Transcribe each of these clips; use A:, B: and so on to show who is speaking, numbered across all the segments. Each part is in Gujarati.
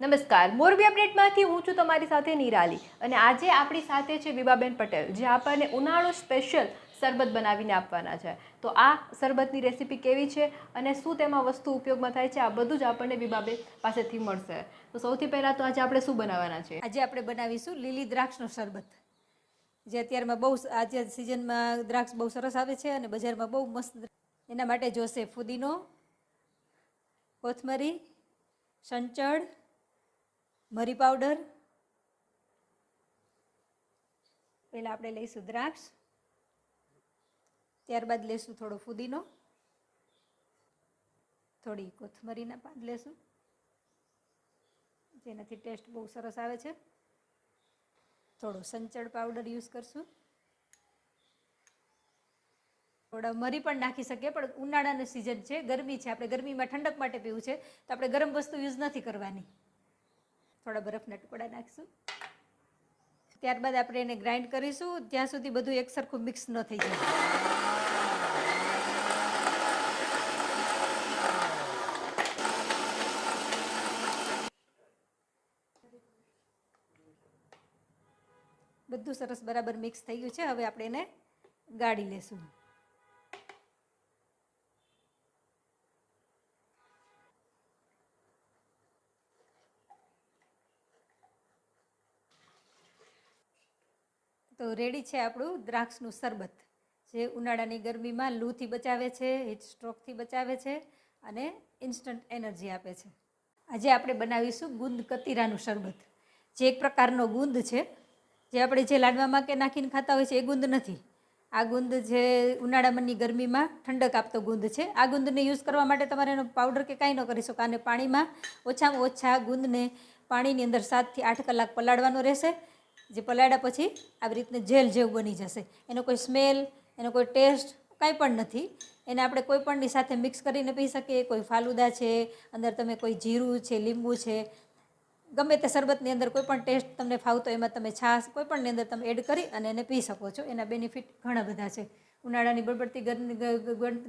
A: નમસ્કાર, મોરબી અપડેટમાંથી હું છું તમારી સાથે નિરાલી અને આજે આપણી સાથે છે વિભાબેન પટેલ, જે આપણને ઉનાળો સ્પેશિયલ શરબત બનાવીને આપવાના છે. તો આ શરબતની રેસીપી કેવી છે અને શું તેમાં વસ્તુ ઉપયોગમાં થાય છે, આ બધું જ આપણને વિભાબેન પાસેથી મળશે. તો સૌથી પહેલાં તો આજે આપણે શું બનાવવાના છે?
B: આજે આપણે બનાવીશું લીલી દ્રાક્ષનો શરબત, જે અત્યારમાં બહુ આજે સિઝનમાં દ્રાક્ષ બહુ સરસ આવે છે અને બજારમાં બહુ મસ્ત એના માટે જોશે ફુદીનો, કોથમરી, સંચળ મરી પાવડર. પહેલાં આપણે લઈશું દ્રાક્ષ. ત્યારબાદ લઈશું થોડો ફુદીનો. થોડી કોથમરીના પાન લેશું. જેનાથી ટેસ્ટ બહુ સરસ આવે છે. થોડો સંચળ પાવડર યુઝ કરશું. થોડા મરી પણ નાખી શકીએ, પણ ઉનાળાની સિઝન છે, ગરમી છે. આપણે ગરમીમાં ઠંડક માટે પીવું છે. તો આપણે ગરમ વસ્તુ યુઝ નથી કરવાની. થોડા બરફના ટુકડા નાખીશું. ત્યારબાદ આપણે એને ગ્રાઇન્ડ કરીશું. ત્યાં સુધી બધું એકસરખું મિક્સ ન થઈ જાય. બધું સરસ બરાબર મિક્સ થઈ ગયું છે. હવે આપણે એને ગાળી લેશું. તો રેડી છે આપણું દ્રાક્ષનું શરબત, જે ઉનાળાની ગરમીમાં લૂથી બચાવે છે, હીટ સ્ટ્રોકથી બચાવે છે અને ઇન્સ્ટન્ટ એનર્જી આપે છે. આજે આપણે બનાવીશું ગુંદ કતીરાનું શરબત. જે એક પ્રકારનો ગુંદ છે, જે આપણે જે લાડવામાં કે નાખીને ખાતા હોય છે એ ગુંદ નથી. આ ગુંદ જે ઉનાળામાંની ગરમીમાં ઠંડક આપતો ગુંદ છે. આ ગુંદને યુઝ કરવા માટે તમારે એનો પાવડર કે કાંઈ ન કરી શકો. આને પાણીમાં ઓછામાં ઓછા ગુંદને પાણીની અંદર સાતથી આઠ કલાક પલાળવાનો રહેશે. જે પલાળ્યા પછી આવી રીતને જેલ જેવું બની જશે. એનો કોઈ સ્મેલ, એનો કોઈ ટેસ્ટ, કાંઈ પણ નથી. એને આપણે કોઈ પણની સાથે મિક્સ કરીને પી શકીએ. કોઈ ફાલુદા છે, અંદર તમે કોઈ જીરું છે, લીંબુ છે, ગમે તે શરબતની અંદર કોઈ પણ ટેસ્ટ તમને ફાવતો એમાં તમે છાશ, કોઈ પણની અંદર તમે એડ કરી અને એને પી શકો છો. એના બેનિફિટ ઘણા બધા છે. ઉનાળાની બળબડતી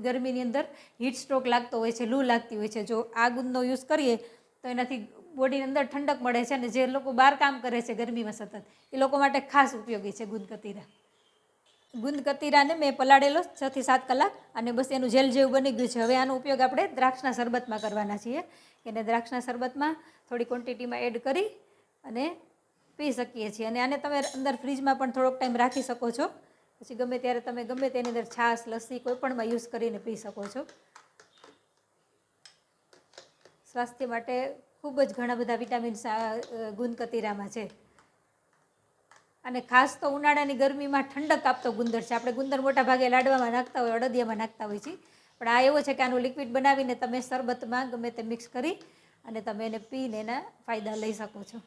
B: ગરમીની અંદર હીટ સ્ટ્રોક લાગતો હોય છે, લૂ લાગતી હોય છે. જો આ ગુંદનો યુઝ કરીએ તો એનાથી બોડીની અંદર ઠંડક મળે છે અને જે લોકો બહાર કામ કરે છે ગરમીમાં સતત, એ લોકો માટે ખાસ ઉપયોગી છે ગુંદ કતીરા ગુંદ કતીરાને મેં પલાળેલો છ થી સાત કલાક અને બસ એનું જેલ જેવું બની ગયું છે. હવે આનો ઉપયોગ આપણે દ્રાક્ષના શરબતમાં કરવાના છીએ. એને દ્રાક્ષના શરબતમાં થોડી ક્વોન્ટિટીમાં એડ કરી અને પી શકીએ છીએ. અને આને તમે અંદર ફ્રીજમાં પણ થોડોક ટાઈમ રાખી શકો છો. પછી ગમે ત્યારે તમે ગમે તેની અંદર છાશ, લસ્સી કોઈપણમાં યુઝ કરીને પી શકો છો. સ્વાસ્થ્ય માટે ખૂબ જ ઘણા બધા વિટામિન્સ ગુંદકતીરામાં ગુંદ કતીરામાં છે. અને ખાસ તો ઉનાળાની ગરમીમાં ઠંડક આપતો ગુંદર છે. આપણે ગુંદર મોટા ભાગે લાડવામાં નાખતા હોય, અડદિયામાં નાખતા હોય છે પણ આ એવો છે કે આનું લિક્વિડ બનાવીને તમે શરબતમાં ગમે તે મિક્સ કરી અને તમે એને પીને એના ફાયદા લઈ શકો છો.